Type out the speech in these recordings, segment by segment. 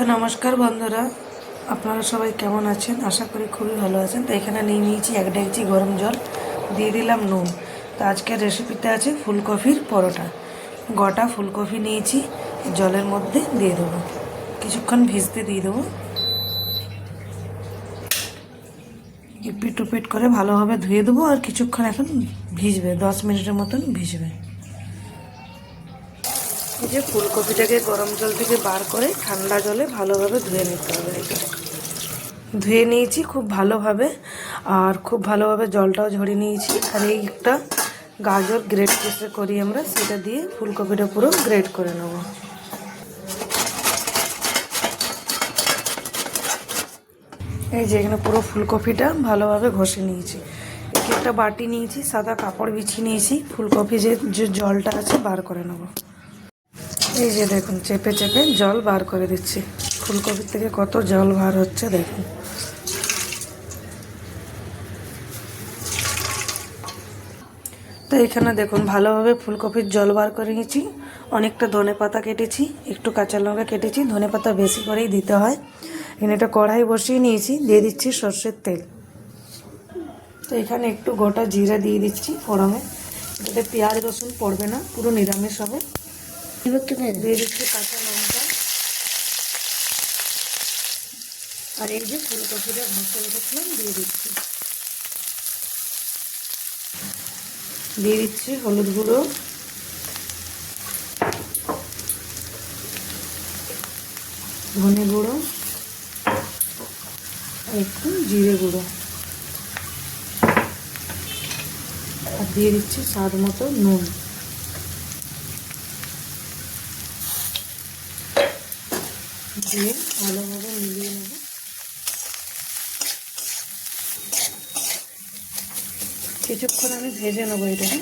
তো নমস্কার বন্ধুরা, আপনারা সবাই কেমন আছেন? আশা করি খুবই ভালো আছেন। তো এখানে নিয়ে নিয়েছি এক ডেকচি গরম জল, দিয়ে দিলাম নুন। তো আজকের রেসিপিতে আছে ফুলকপির পরোটা। গোটা ফুলকপি নিয়েছি, জলের মধ্যে দিয়ে দেবো। কিছুক্ষণ ভিজতে দিয়ে দেবো। পিট টুপিট করে ভালোভাবে ধুয়ে দেবো আর কিছুক্ষণ এখন ভিজবে, দশ মিনিটের মতন ভিজবে। যে ফুলকপিটাকে গরম জল থেকে বার করে ঠান্ডা জলে ভালোভাবে ধুয়ে নিতে হবে। ধুয়ে নিয়েছি খুব ভালোভাবে, আর খুব ভালোভাবে জলটাও ঝরিয়ে নিয়েছি। আর এই একটা গাজর গ্রেট কেসে করি আমরা, সেটা দিয়ে ফুলকপিটা পুরো গ্রেট করে নেব। এই যে এখানে পুরো ফুলকপিটা ভালোভাবে ঘষে নিয়েছি। একে একটা বাটি নিয়েছি, সাদা কাপড় বিছিয়ে নিয়েছি, ফুলকপি যে জলটা আছে বার করে নেব। এই যে দেখুন, চেপে চেপে জল বার করে দিচ্ছি। ফুলকপির থেকে কত জল বার হচ্ছে দেখুন। তো এখানে দেখুন, ভালোভাবে ফুলকপির জল বার করে নিয়েছি। অনেকটা ধনে পাতা কেটেছি, একটু কাঁচা লঙ্কা কেটেছি, ধনে পাতা বেশি করেই দিতে হয়। এখানে একটা কড়াই বসিয়ে নিয়েছি, দিয়ে দিচ্ছি সর্ষের তেল। তো এখানে একটু গোটা জিরা দিয়ে দিচ্ছি ফোড়নে। এটাতে পেঁয়াজ রসুন পড়বে না, পুরো নিরামিষ হবে। দিয়ে দিচ্ছি কাঁচা লঙ্কা। আর এই যে ফুলকপিটা ঘষে রেখেছিলাম দিয়ে দিচ্ছি। দিয়ে দিচ্ছি হলুদ গুঁড়ো। ধনে গুঁড়ো। একটু জিরে গুঁড়ো। আর দিয়ে দিচ্ছি স্বাদ মতো নুন। দিয়ে ভালোভাবে মিলিয়ে নেব। কিছুক্ষণ আমি ভেজে নেব এটাকে।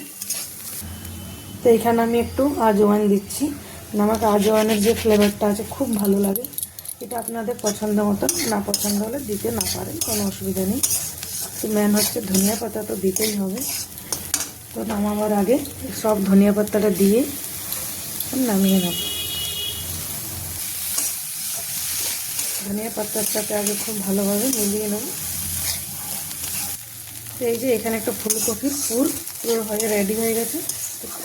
তো এখানে আমি একটু আজওয়ান দিচ্ছি। আমাকে আজওয়ানের যে ফ্লেভারটা আছে খুব ভালো লাগে। এটা আপনাদের পছন্দ মতন, না পছন্দ হলে দিতে না পারেন, কোনো অসুবিধা নেই। তো মেন হচ্ছে ধনিয়া পাতা তো দিতেই হবে। তো নামাবার আগে সব ধনিয়া পাতাটা দিয়ে নামিয়ে নেব। ধনিয়া পাতার সাথে আগে খুব ভালোভাবে মিলিয়ে নেব। তো এই যে এখানে একটা ফুলকপির পুর পুরো হয়ে রেডি হয়ে গেছে।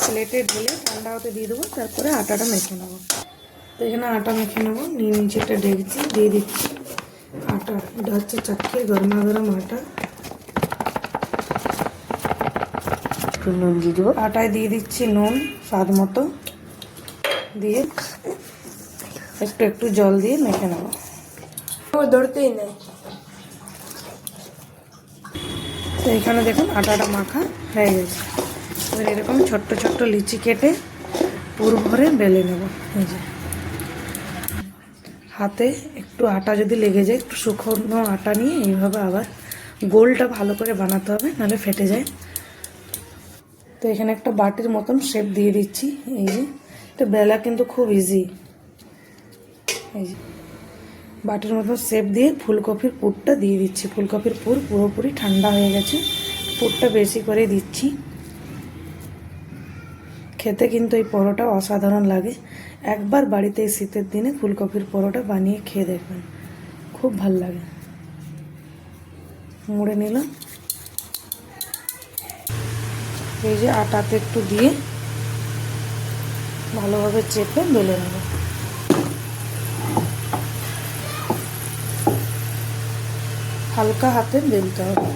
প্লেটে ঢেলে ঠান্ডা হতে দিয়ে দেবো তারপরে আটাটা মেখে নেব। তো এখানে আটা মেখে নেব নিয়ে নিচে একটা ডেকচি দিয়ে দিচ্ছি আটা এটা হচ্ছে চাক্ষির গরমা গরম আটা। একটু নুন দিয়ে দেবো। আটায় দিয়ে দিচ্ছি নুন স্বাদ মতো। দিয়ে একটু একটু জল দিয়ে মেখে নেব। ধরতেই নেই। তো এখানে দেখুন আটাটা মাখা হয়ে গেছে। এবার এরকম ছোট্ট ছোট্ট লিচি কেটে পুর ভরে বেলে নেব। এই যে। হাতে একটু আটা যদি লেগে যায়, একটু শুকনো আটা নিয়ে এইভাবে আবার গোলটা ভালো করে বানাতে হবে, নাহলে ফেটে যায়। তো এখানে একটা বাটির মতন শেপ দিয়ে দিচ্ছি। এই যে। এটা বেলা কিন্তু খুব ইজি এই যে। বাটির মতো শেপ দিয়ে ফুলকপির পুরটা দিয়ে দিচ্ছি। ফুলকপির পুর পুরোপুরি ঠান্ডা হয়ে গেছে। পুরটা বেশি করে দিচ্ছি। খেতে কিন্তু এই পরোটা অসাধারণ লাগে। একবার বাড়িতে এই শীতের দিনে ফুলকপির পরোটা বানিয়ে খেয়ে দেখবেন। খুব ভালো লাগে। মুড়ে নিলাম। এই যে আটাতে একটু দিয়ে ভালোভাবে চেপে বেলে নেব। হালকা হাতে বেলতে হবে।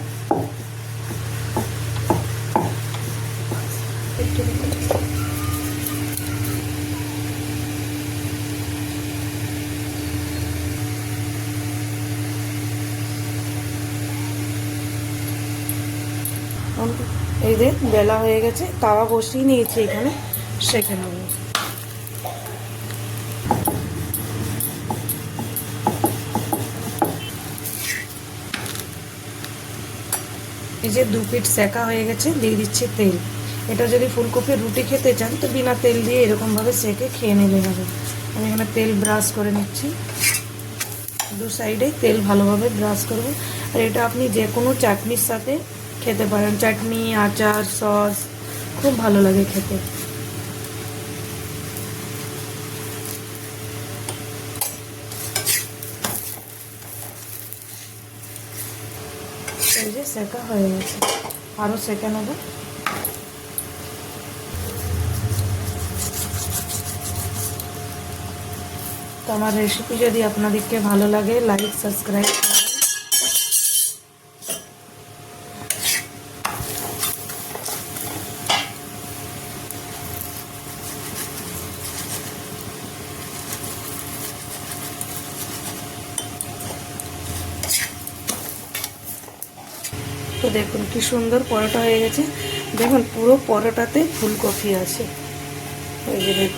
এই যে বেলা হয়ে গেছে তাওয়া বসিয়ে নিয়েছি এখানে সেঁকে এই যে দু পিঠ সেকা হয়ে গেছে, দিয়ে দিচ্ছি তেল। এটা যদি ফুলকপির রুটি খেতে চান, তো বিনা তেল দিয়ে এরকমভাবে সেকে খেয়ে নিলে হবে। আমি এখানে তেল ব্রাশ করে নিচ্ছি। দু সাইডে তেল ভালোভাবে ব্রাশ করব। আর এটা আপনি যে কোনো চাটনির সাথে খেতে পারেন। চাটনি, আচার, সস, খুব ভালো লাগে খেতে। এই যে সেকা হয়ে গেছে আরও সেকে নেব তো আমার রেসিপি যদি আপনাদেরকে ভালো লাগে লাইক সাবস্ক্রাইব তো দেখুন কি সুন্দর পরোটা হয়ে গেছে। দেখুন পুরো পরোটাতে ফুলকপি আছে। ওই যে দেখুন।